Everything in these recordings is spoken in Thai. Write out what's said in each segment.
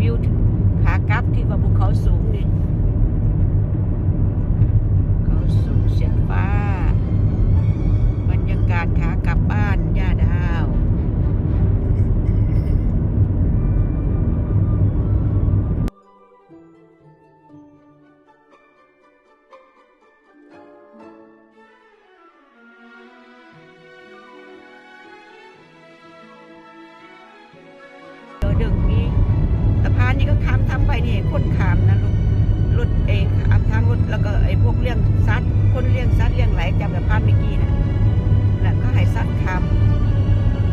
วิวขากลับที่ว่าภูเขาสูงนี่เขาสูงเสียดฟ้าบรรยากาศขากลับบ้านย่าดาวเดี๋ยวดึงนี้สะพานนี้ก็ข้ามทำไปนี่คนขามนะลูกรถเองขามทางรถแล้วก็ไอ้พวกเลี้ยงสัตว์คนเลี้ยงสัตว์เลี้ยงไหลจำสะพานเมื่อกี้นะแล้วก็ให้สัตว์ขาม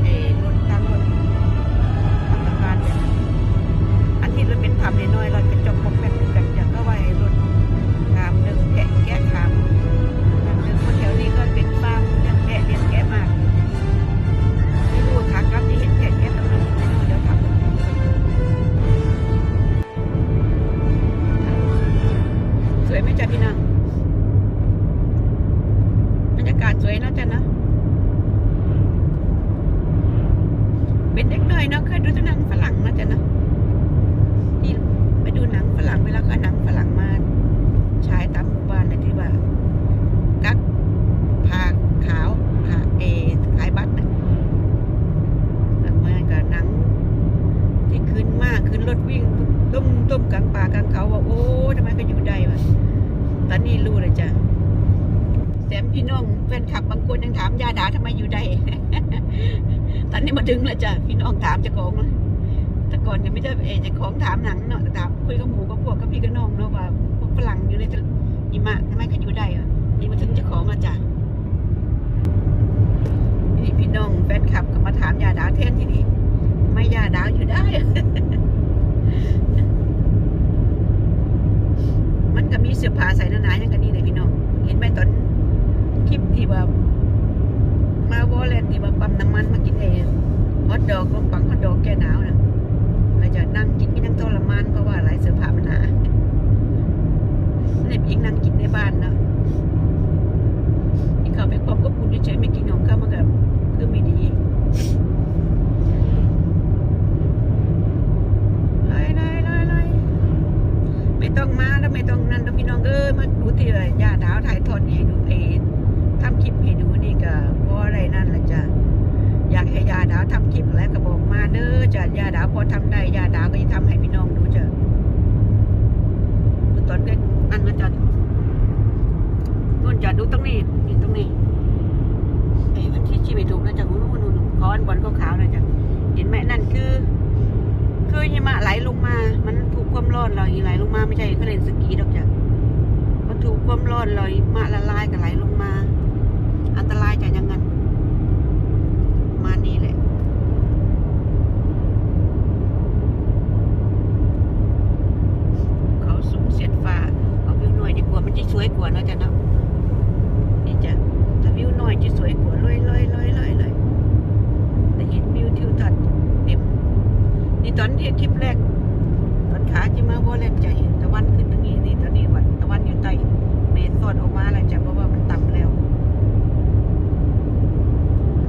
ไอ้รถทางรถทางสะพานเนี่ยอันที่เราเป็นทำน้อยๆเราจะจมพกแบบ ถามยาดาทำไมอยู่ได้ ตอนนี้มาดึงแล้วจ้ะพี่น้องถามจ้าของแล้วแต่ก่อนยังไม่ได้เอจ้าของถามหนังเนาะถามคุยกับหมูกับพวกกับพี่กับน้องเนาะว่าพวกฝรั่งอยู่ในหิมะทำไมก็อยู่ได้อะนี่มาถึงจ้าของแล้วจ้ะนี่พี่น้องแฟนคลับก็มาถามยาดาเทนที่นี่ไม่ยาดาอยู่ได้มันก็มีเสื้อผ้าใส่นานอย่างกันนี่เลยพี่น้อง เห็นไหมตอนคลิปที่ว่า มาวอลเลนที่ว่าปั๊มน้ำมันมากินเองฮอต ดอกลงปังฮอตดอกแก้หนาวนะเราจะนั่งกินก็ยังทรมานเพราะว่าหลายเสื้อผ้ามันหนาเนี่ยอีกนั่งกินในบ้านเนาะที่เขาไปความก็คุณเฉยๆไม่กินของเขามันก็คือไม่ดีเลยเลยเลยเลยไม่ต้องมาแล้วไม่ต้องนั่นแล้วพี่น้องเอ้ยมาดูที่ว่าย่าดาวถ่ายทอดให้ดูเองทำคลิปให้ดูนี่ก็เพราะอะไรนั่นแหละจ้ะ อยากให้ยาดาทำคลิปอะไรก็บอกมาเด้อจ้ะยาดาพอทำได้ยาดาก็จะทำให้พี่น้องดูจ้ะดูตอนก็นั่นนะจ้ะนู่นจะดูตรงนี้นี่ตรงนี้ไอ้วันที่ชีไปถูกนะจ๊ะนู่นนู่นคอนบอลขาวๆนะจ๊ะเห็นไหมนั่นคือ คือหิมะไหลลงมา มันถูกความร้อนเราไหลลงมาไม่ใช่เขาเล่นสกีดอกจ้ะมันถูกความร้อนเราหิมะละลายก็ไหลลงมา อันตรายจะยังงั้น มานี่แหละเขาสูงเสียดฟ้าเอาวิวหน่อยดีกว่ามันจะสวยกว่าเนอะจ๊ะเนาะนี่จ้ะถ้าวิวหน่อยจะสวยกว่าเลยเลยเลยเลยเลยแต่เห็นวิวทิวทัศน์เต็มนี่ตอนที่คลิปแรกตอนขาที่มาว่าเล่นใจเห็นตะวันขึ้นตรงนี้นี่ตอนนี้วัดตะวันอยู่ใต้เมฆสอดออกมาแล้วจ้ะเพราะว่ามันต่ำแล้ว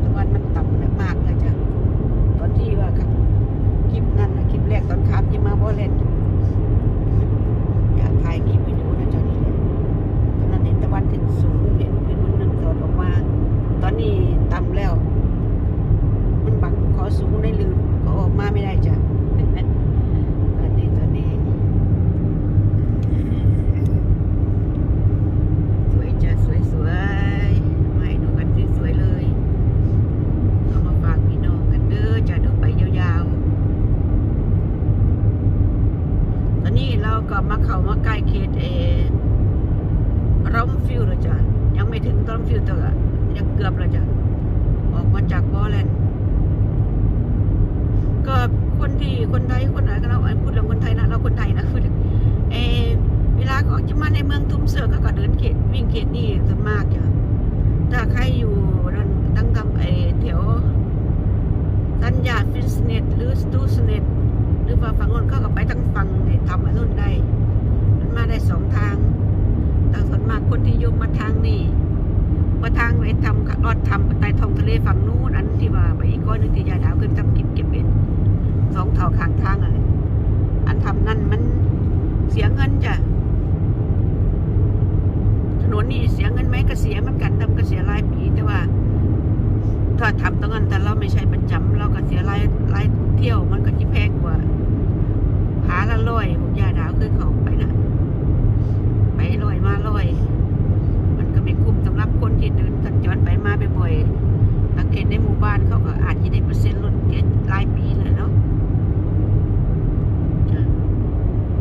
ตะวันมันต่ำแล้วมากเลยจ้ะตอนที่ว่าครับคลิปนั้นนะคลิปแรก ตอนขาที่มาว่เล่นอยากถ่ายคลิปให้ดูนะเจ้านี่เลยตอนนั้นเห็นตะวันขึ้นสูงเห็นขึ้นมันนั่งสอดออกมา ตอนนี้ต่ำแล้ว มันบังภูเขาสูงในลืมก็ออกมาไม่ได้จ้ะ ตอนนี้ตอนนี้ สวยจ้ะสวยสวยมาให้ดูกันสวยๆเลย เอามาฝากพี่น้องกันเด้อจะดูไปยาวๆ ตอนนี้เราก็มา เข้ามาใกล้เขตเอรอมฟิลแล้วจ้ะยังไม่ถึงรอมฟิลแต่ยังเกือบแล้วจ้ะออกมาจากวอลเลนก็คนที่คนไทยคนไหนก็เราพูดเรื่องคนไทยนะเราคนไทยนะคือเอเวลาก็จะมาในเมืองทุ่มเสือก็ก็เดินเขตวิ่งเขตนี่ส่วนมากจ้ะถ้าใครอยู่นั่นตั้งทำไอแถวสัญญาฟิสเนตหรือสตูสเนตหรือว่าฝั่งนู้นก็ไปทั้งฝั่งไอ้ทำอันนู้นได้ ได้สองทางแต่ส่วนมากคนที่โยมมาทางนี้มาทางไปทำรอดทำใต้ท้องทะเลฝั่งนู้นอันที่ว่าไปอีกก้อนนึงที่ยาดาวขึ้นทำกินเก็บเบ็ดสองเท่าข้างทางอะไรอันมันเสียเงินจ้ะถนนนี่เสียเงินไหมก็เสียเหมันกันแต่ก็เสียรายปีแต่ว่าถ้าทำตรงนั้นแต่เราไม่ใช่ประจำเราก็เสียรายรายเที่ยวมันก็จะแพงกว่าผาละร้อยพวกยาดาวคือเขาไปนะ ร้อย มันก็ไม่คุ้มสำหรับคนที่เดินสัญจรไปมาบ่อยๆสังเกตในหมู่บ้านเขาก็อาจจะได้เปอร์เซ็นต์ลดเกินรายปีเลยเนาะ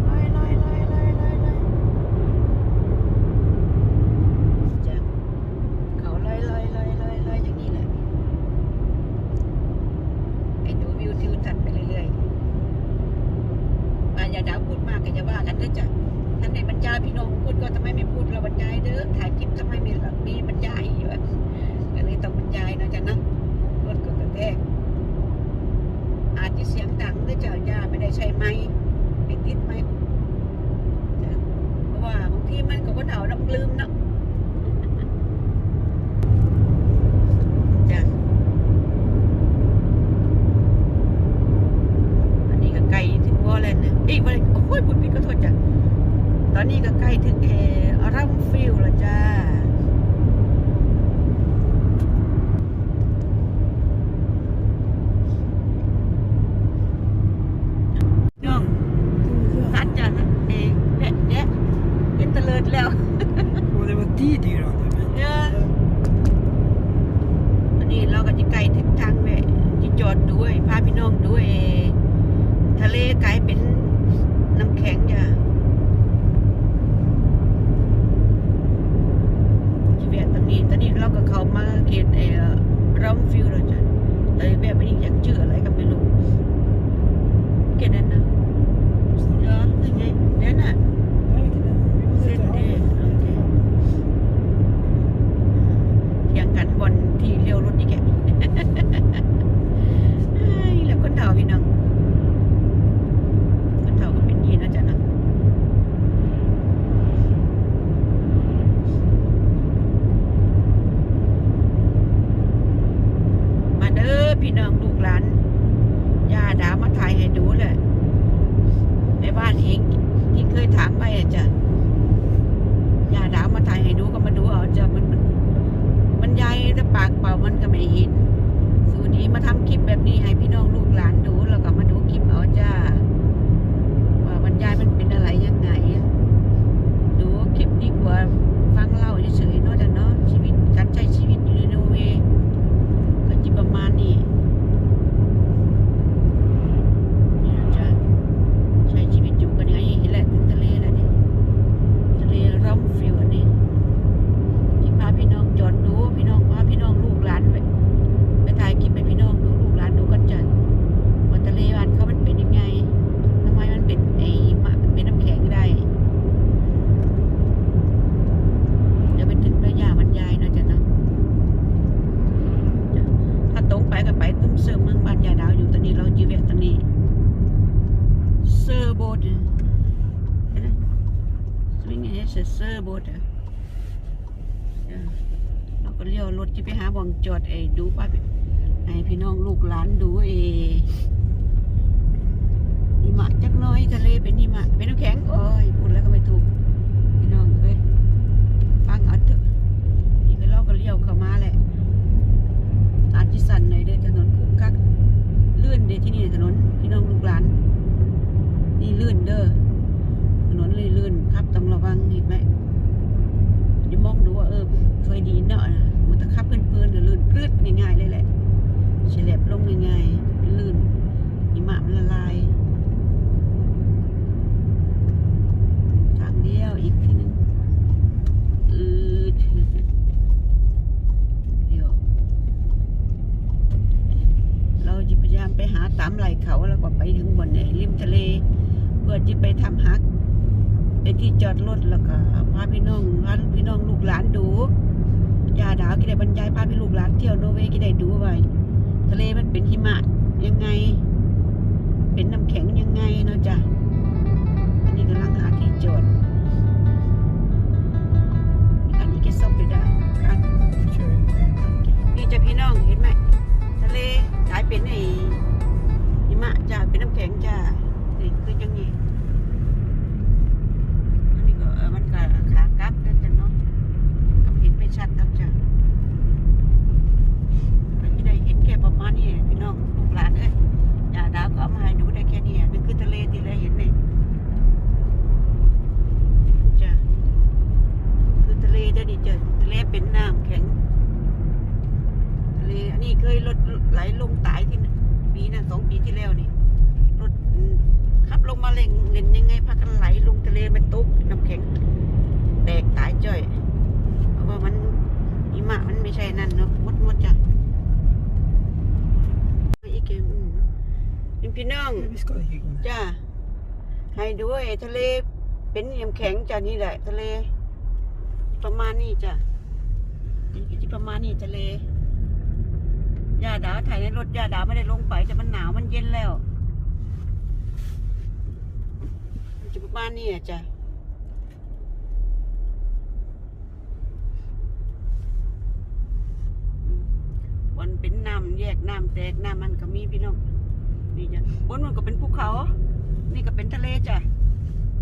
ลอยลอยลอยลอยลอยลอยจ้ะเขาลอยลอยลอยลอยลอยอย่างนี้แหละไอ้ดูวิวทิวทัศน์ไปเรื่อยๆ อาอย่าดาวพูดมากก็อย่าว่ากันเด้อจ้ะท่านในบรรยายพี่น้องพูดก็ทำไมไม่พูดเราบรรยายเด้อถ่ายคลิปทำไมไม่มีบรรยายอยู่อะก็เลยต้องบรรยายนะจ๊ะนะรถก็กระแทกอาจจะเสียงดังเด้อจ้ะย่าไม่ได้ใช้ไม้ไม่ติดไม้จ้ะเพราะว่าบางทีมันก็วันเอาน้ำ ลืมเนาะจ้ะ ตอนนี้ก็ใกล้ถึงวอลเลนเนี่ยเอ้ยวอลเลนโอ้ยบุญพิดก็โทษจ้ะ ตอนนี้ก็ใกล้ถึงเออรัมฟิลแล้วจ้า น้องทัดจ้ะเอ้เนี่ยเนี่ยเป็นตะเลิดแล้ว Och det var dit hyrande. Men... เอออันนี้เราก็จะไกลถึงทางแม่ที่จอดด้วย พาพี่น้องด้วย ทะเลกลายเป็นน้ำแข็งจ้ะที่แวะตรงนี้ ตอนนี้เราก็เข้ามาเขตเออรัมฟิลแล้วจ้ะแต่แวะไปนี่อยากชื่ออะไรก็ไม่รู้เขตนั้นนะเหรอยังไงเดี๋ยวน่ะ Nej, inte den. Vi måste Sett ta det, den. okej. เถียงกันบนที่เลี้ยวรถอีกแก เอ้ยแล้วคนเฒ่าพี่น้องคนเฒ่าก็เป็นยีนะจ๊ะนะมาเด้อพี่น้องลูกหลานย่าดามาถ่ายให้ดูเลยในบ้านเองที่เคยถามไปอะจ้ะ อย่าดาวมาถ่ายให้ดูก็มาดูเอาจะมันมันมันใหญ่แต่ปากเปล่ามันก็ไม่เห็นสูนี้มาทำคลิปแบบนี้ให้พี่น้องลูกหลานดูแล้วก็มาดูคลิปเอาจ้าว่าบรรยายมันเป็นอะไรยังไง ดูคลิปดีกว่าฟังเล่าเฉยๆเนาะแต่เนาะชีวิตการใช้ชีวิตอยู่ในนอร์เวย์ก็จิประมาณนี้เนี่ยจ้ะใช้ชีวิตอยู่กันยังไงเห็นแหละถึงทะเลแล้วนี่ ทะเลร่มฟิวอันนี้ที่พาพี่น้องจอดดูพี่น้องพาพี่น้องลูกหลานไปไปถ่ายคลิปให้พี่น้องดูลูกหลานดูกันจันว่าทะเลบ้านเขามันเป็นยังไงทำไมมันเป็นไอ้มะเป็นน้ำแข็งได้ เดี๋ยวไปถึงระยะบรรยายเนาะจ๊ะเนาะจ้ะถ้าตรงไปก็ไปตุ้มเสริมเมืองบ้านยาดาวอยู่ตอนนี้เราจีเวะตรงนี้เซอร์โบดเห็นไหม Swingen är så sörbåt. Ja. เราก็เลี้ยวรถที่ไปหาบองจอดไอ้ดูป้าไอ้พี่น้องลูกหลานดูไอ้หิมะจักน้อยทะเลเป็นหิมะเป็นน้ำแข็งโอ้ยพูดแล้วก็ไม่ถูกพี่น้องเอ้ยฟังเอาเถอะนี่ก็เราก็เลี้ยวเข้ามาแหละอาจจะสั่นหน่อยเด้อถนนคุกคักลื่นเด้ที่นี่ถนนพี่น้องลูกหลานนี่ลื่นเด้อ ถนนลื่นๆครับต้องระวังเห็นไหมจะมองดูว่าเออเคยดีเนาะมันตะขับเพื่อนๆน่ะลื่นปลืดง่ายๆเลยแหละเฉลบลงง่ายๆเป็นลื่นหิมะมันละลาย ทางเดียวอีกทีหนึงอืดเดี๋ยว เราจะพยายามไปหาตามไหล่เขาแล้วก็ไปถึงบนไหนริมทะเล เพื่อจะไปทำฮักไอ้ที่จอดรถแล้วก็พาพี่น้องพาพี่น้องลูกหลานดูยาดาวกี่ได้บรรยายพาพี่ลูกหลานเที่ยวโนอร์เวย์กี่ได้ดูไว้ทะเลมันเป็นหิมะยังไง เป็นน้ำแข็งยังไงเนาะจ้ะอันนี้กำลังหาที่จอดอันนี้แกซ่อมไปได้อัน Kör in. นี่จะพี่น้องเห็นไหมทะเลกลายเป็นไอ้็งจ้านี่คือจังนี้อันนี้ก็เออมันก็ขากลับแล้วจัะเนาะกับเห็นไม่ชัดแล้วจ้ะมันจะได้เห็นแค่ประมาณนี้พี่น้องลูกหลานเอ้ยอย่าดาวก็เอามาให้ดูได้แค่นี้นี่คือทะเลที่เราเห็นเนี่ยจ้ะคือทะเลเด้อนี่จ้ะทะเลเป็นน้ำแข็งทะเลอันนี้เคยลดไหลลงตายที่ปีนั้นสองปีที่แล้วนี่ เล่นเล่นยังไงพากันไหลลงทะเลมันตกน้ำแข็งแตกตายจ้อยเพราะว่ามันหิมะมันไม่ใช่นั่นเนาะมดมดจ้ะอีกเกมอืมพี่น้องจ้าให้ดูไอ้ทะเลเป็นน้ำแข็งจ้ะนี่แหละ ทะเล ประมาณนี้จ้ะนี่ประมาณนี้ทะเลยาดาถ่ายในรถยาดาไม่ได้ลงไปแต่มันหนาวมันเย็นแล้วมัน จะประมาณนี้อะจ้ะอืมวันเป็นน้ำแยกน้ำแตกน้ำมันก็มีพี่น้องนี่จ้ะบนมันก็เป็นภูเขา นี่ก็เป็นทะเลจ้ะ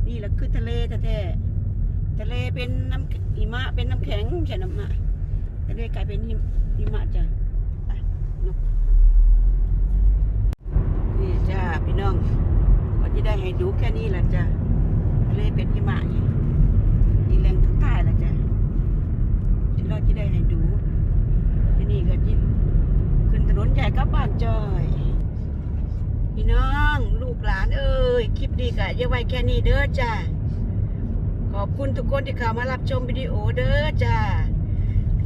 นี่แหละคือทะเลแท้ๆทะเลเป็นน้ำหิมะเป็นน้ำแข็งใช่น้ำมะทะเลกลายเป็นหิมหิมะจ้ะนี่จ้าพี่น้องก็จะได้ให้ดูแค่นี้แหละจ้ะ เลยเป็นหิมะนี่นี่แรงทุกใต้ละจ้ะที่เราจะได้ให้ดู ที่นี่ก็จิขึ้นถนนใหญ่กับบ้านจอยพี่น้องลูกหลานเอ้ยคลิปนี้ก็อย่าไว้แค่นี้เด้อจ้าขอบคุณทุกคนที่เข้ามารับชมวิดีโอเด้อจ้า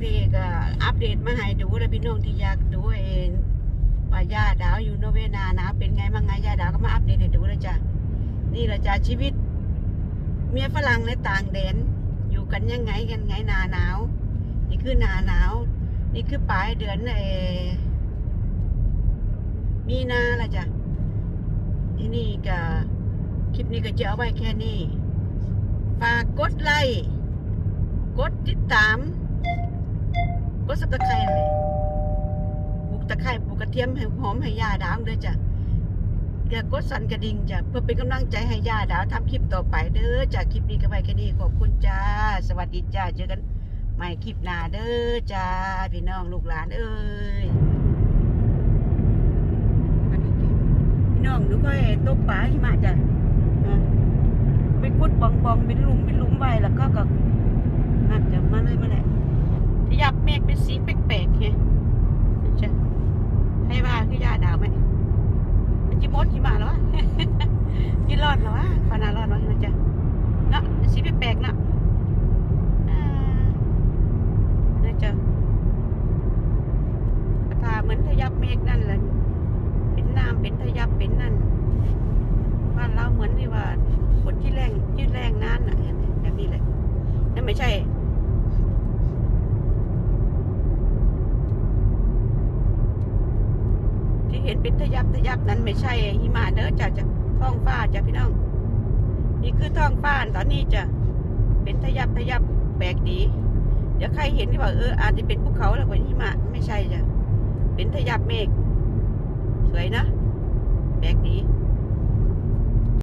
นี่ก็อัปเดตมาให้ดูแล้วพี่น้องที่อยากดูเองว่าย่าดาวอยู่โนเวนาหนาวเป็นไงบ้างไงย่าดาวก็มาอัปเดตให้ดูเลยจ้านี่แหละจ้าชีวิต เมียฝรั่งในต่างแดน อยู่กันยังไงกันไงหนาหนาว นี่คือหนาหนาว นี่คือปลายเดือนเอมีนาละจ้ะที่นี่ก็คลิปนี้ก็จะเอาไว้แค่นี้ ฝากกดไลค์ กดติดตาม กดสับตะไคร้เลยปลูกตะไคร้ปลูกกระเทียมให้หอมให้ยาดาวด้วยจ้ะ อย่ากดสั่นกระดิ่งจ้ะเพื่อเป็นกำลังใจให้ย่าดาวทำคลิปต่อไปเด้อจ้ะคลิปนี้ก็ไว้แค่นี้ขอบคุณจ้า สวัสดีจ้าเจอกันใหม่คลิปหน้าเด้อจ้าพี่น้องลูกหลานเอ้ยพี่น้องหนูก็ตกปลาหิมะจ้ะไปกุดบองบองเป็นหลุมเป็นหลุมไว้แล้วก็ก็นั่นจะมาเลยมาเลยขยับเมฆเป็นสีแปลกๆไงจ้ะให้ว่าคือยาดาวไหมมันจิมดหิมะแล้ววะ จิรอ ดแล้ววะฟานารอดแล้วนะจ๊ะเนาะสีแปลกๆเนาะอ่านะจ๊ะกระทาเหมือนขยับเมฆนั่นแหละเป็นน้ำเป็นทยับเป็นนั่นบ้านเราเหมือนที่ว่าฝนที่แรงที่แรงนั้นน่ะแบบนี้เลยนั่นไม่ใช่ที่เห็นเป็นทยับทยับนั้นไม่ใช่หิมะเด้อจ้ะจ้ะ ท้องฟ้าจ้ะพี่น้อง นี่คือท้องฟ้าตอนนี้จะเป็นทะยับทะยับแปลกดี เดี๋ยวใครเห็นที่ว่าเอออาจจะเป็นภูเขาแล้วกว่าหิมะไม่ใช่จ้ะเป็นทะยับเมฆสวยนะแปลกดี